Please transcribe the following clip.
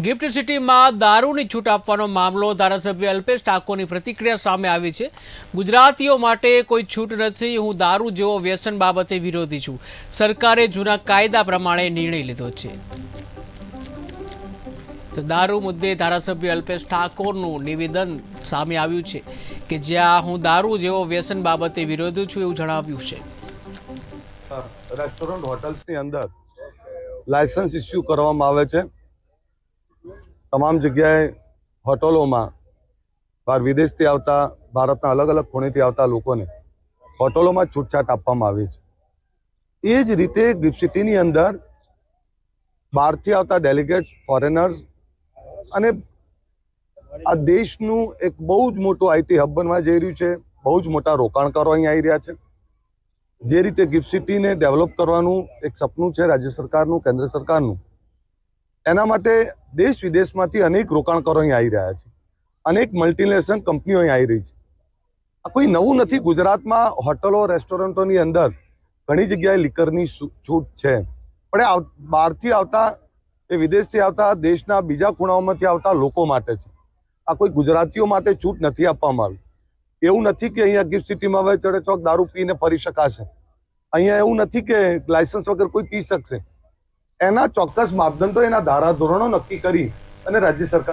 Gift સિટીમાં દારૂની છૂટ આપવાનો મામલો ધારાસભ્ય અલ્પેશ ઠાકોરની પ્રતિક્રિયા સામે આવી છે. ગુજરાતીઓ માટે કોઈ છૂટ નથી, હું દારૂ જેવો વ્યસન બાબતે વિરોધી છું. સરકારે જૂના કાયદા પ્રમાણે નિર્ણય લીધો છે. તો દારૂ મુદ્દે ધારાસભ્ય અલ્પેશ ઠાકોરનું નિવેદન સામે આવ્યું છે કે જ્યાં હું દારૂ જેવો વ્યસન બાબતે વિરોધી છું એવું જણાવ્યું છે. રેસ્ટોરન્ટ હોટલ્સની અંદર લાયસન્સ ઇસ્યુ કરવામાં આવે છે. તમામ જગ્યાએ હોટલોમાં બહાર વિદેશથી આવતા, ભારતના અલગ અલગ ખૂણેથી આવતા લોકોને હોટલોમાં છૂટછાટ આપવામાં આવી છે. એ જ રીતે ગિફ્ટ સિટીની અંદર બહારથી આવતા ડેલિગેટ્સ, ફોરેનર્સ અને આ દેશનું એક બહુ જ મોટું આઈટી હબ બનવા જઈ રહ્યું છે. બહુ જ મોટા રોકાણકારો અહીં આવી રહ્યા છે. જે રીતે ગિફ્ટ સિટીને ડેવલપ કરવાનું એક સપનું છે રાજ્ય સરકારનું, કેન્દ્ર સરકારનું. એના માટે દેશ વિદેશમાંથી અનેક રોકાણકારો અહીં આવી રહ્યા છે. અનેક મલ્ટીનેશનલ કંપનીઓ અહીં આવી રહી છે. આ કોઈ નવું નથી. ગુજરાતમાં હોટલો, રેસ્ટોરન્ટોની અંદર ઘણી જગ્યાએ લીકરની છૂટ છે. પણ એ બહારથી આવતા એ વિદેશથી આવતા, દેશના બીજા ખૂણાઓમાંથી આવતા લોકો માટે છે. આ કોઈ ગુજરાતીઓ માટે છૂટ નથી આપવામાં આવી. એવું નથી કે અહીંયા ગિફ્ટ સિટીમાં હવે ચડે ચોક દારૂ પીને ફરી શકાશે. અહીંયા એવું નથી કે લાયસન્સ વગર કોઈ પી શકશે. એના ચોક્કસ માપદંડો એના ધારાધોરણો નક્કી કરી અને રાજ્ય સરકાર